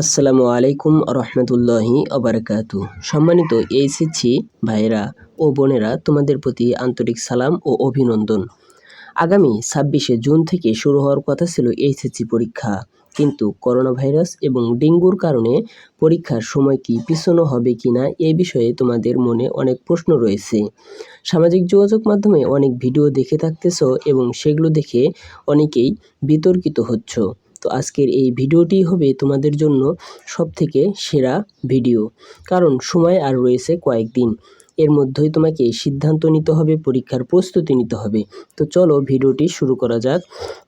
আসসালামু আলাইকুম রহমতুল্লাহি অবরাকাতু সম্মানিত এইচএসসি ভাইয়েরা ও বোনেরা, তোমাদের প্রতি আন্তরিক সালাম ও অভিনন্দন। আগামী ছাব্বিশে জুন থেকে শুরু হওয়ার কথা ছিল এইচএসসি পরীক্ষা। কিন্তু করোনা ভাইরাস এবং ডেঙ্গুর কারণে পরীক্ষার সময় কি পিছনো হবে কি না এই বিষয়ে তোমাদের মনে অনেক প্রশ্ন রয়েছে। সামাজিক যোগাযোগ মাধ্যমে অনেক ভিডিও দেখে থাকতেছ এবং সেগুলো দেখে অনেকেই বিতর্কিত হচ্ছ। তো আজকের এই ভিডিওটি হবে তোমাদের জন্য সবথেকে সেরা ভিডিও। কারণ সময় আর রয়েছে কয়েকদিন। এর মধ্যেই তোমাকে সিদ্ধান্ত নিতে হবে, পরীক্ষার প্রস্তুতি নিতে হবে। তো চলো ভিডিওটি শুরু করা যাক।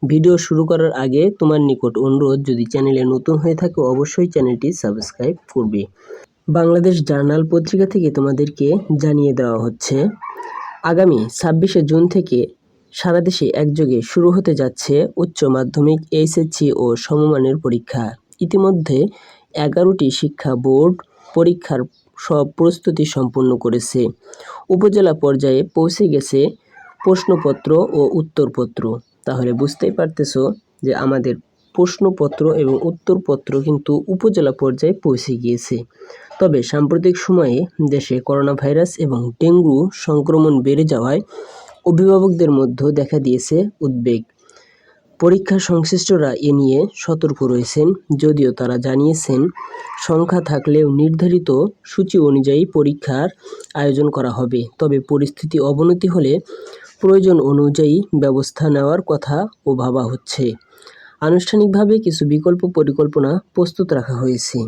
ভিডিও শুরু করার আগে তোমার নিকট অনুরোধ, যদি চ্যানেলে নতুন হয়ে থাকে, অবশ্যই চ্যানেলটি সাবস্ক্রাইব করবে। বাংলাদেশ জার্নাল পত্রিকা থেকে তোমাদেরকে জানিয়ে দেওয়া হচ্ছে, আগামী ছাব্বিশে জুন থেকে সারা দেশে একযোগে শুরু হতে যাচ্ছে উচ্চ মাধ্যমিক, এইচএসসি ও সমমানের পরীক্ষা। ইতিমধ্যে এগারোটি শিক্ষা বোর্ড পরীক্ষার সব প্রস্তুতি সম্পন্ন করেছে। উপজেলা পর্যায়ে পৌঁছে গেছে প্রশ্নপত্র ও উত্তরপত্র। তাহলে বুঝতেই পারতেছো যে আমাদের প্রশ্নপত্র এবং উত্তরপত্র কিন্তু উপজেলা পর্যায়ে পৌঁছে গিয়েছে। তবে সাম্প্রতিক সময়ে দেশে করোনা ভাইরাস এবং ডেঙ্গু সংক্রমণ বেড়ে যাওয়ায় অভিভাবকদের মধ্যে দেখা দিয়েছে উদ্বেগ। পরীক্ষা সংশ্লিষ্টরা এ নিয়ে সতর্ক রয়েছেন, যদিও তারা জানিয়েছেন, সংখ্যা থাকলেও নির্ধারিত সূচি অনুযায়ী পরীক্ষার আয়োজন করা হবে। তবে পরিস্থিতি অবনতি হলে প্রয়োজন অনুযায়ী ব্যবস্থা নেওয়ার কথা ও ভাবা হচ্ছে। আনুষ্ঠানিকভাবে কিছু বিকল্প পরিকল্পনা প্রস্তুত রাখা হয়েছে।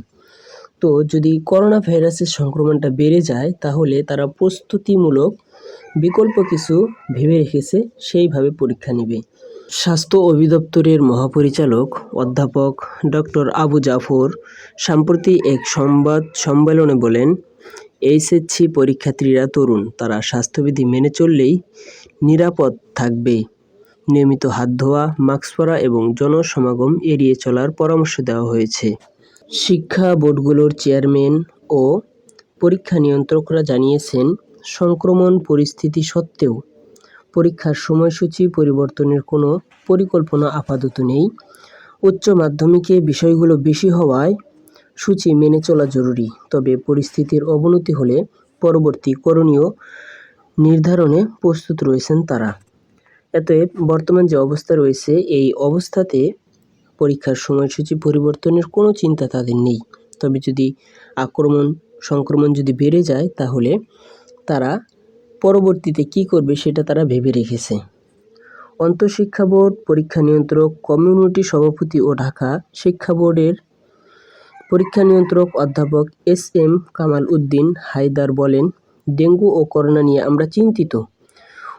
তো যদি করোনা ভাইরাসের সংক্রমণটা বেড়ে যায়, তাহলে তারা প্রস্তুতিমূলক বিকল্প কিছু ভেবে রেখেছে, সেইভাবে পরীক্ষা নেবে। স্বাস্থ্য অধিদপ্তরের মহাপরিচালক অধ্যাপক ডক্টর আবু জাফর সম্প্রতি এক সংবাদ সম্মেলনে বলেন, এইচএসসি পরীক্ষার্থীরা তরুণ, তারা স্বাস্থ্যবিধি মেনে চললেই নিরাপদ থাকবে। নিয়মিত হাত ধোয়া, মাস্ক পরা এবং জনসমাগম এড়িয়ে চলার পরামর্শ দেওয়া হয়েছে। শিক্ষা বোর্ডগুলোর চেয়ারম্যান ও পরীক্ষা নিয়ন্ত্রকরা জানিয়েছেন সংক্রমণ পরিস্থিতি সত্ত্বেও পরীক্ষার সময়সূচি পরিবর্তনের কোনো পরিকল্পনা আপাতত নেই। উচ্চ মাধ্যমিকে বিষয়গুলো বেশি হওয়ায় সূচি মেনে চলা জরুরি, তবে পরিস্থিতির অবনতি হলে পরবর্তী করণীয় নির্ধারণে প্রস্তুত রয়েছেন তারা। এতএব বর্তমান যে অবস্থা রয়েছে, এই অবস্থাতে পরীক্ষার সময়সূচি পরিবর্তনের কোনো চিন্তা তাদের নেই। তবে যদি আক্রমণ, সংক্রমণ যদি বেড়ে যায়, তাহলে তারা পরবর্তীতে কি করবে সেটা তারা ভেবে রেখেছে। অন্তঃশিক্ষা বোর্ড, পরীক্ষা নিয়ন্ত্রক, কমিউনিটি সভাপতি ও ঢাকা শিক্ষা বোর্ডের পরীক্ষা নিয়ন্ত্রক অধ্যাপক এস এম কামাল উদ্দিন হায়দার বলেন, ডেঙ্গু ও করোনা নিয়ে আমরা চিন্তিত।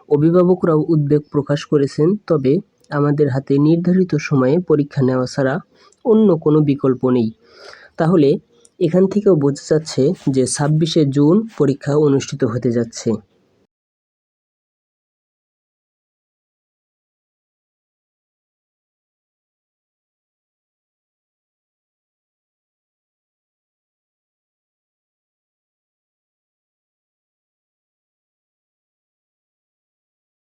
অভিভাবকরাও উদ্বেগ প্রকাশ করেছেন, তবে আমাদের হাতে নির্ধারিত সময়ে পরীক্ষা নেওয়া ছাড়া অন্য কোনো বিকল্প নেই। তাহলে এখান থেকেও বোঝা যাচ্ছে যে ছাব্বিশে জুন পরীক্ষা অনুষ্ঠিত হতে যাচ্ছে।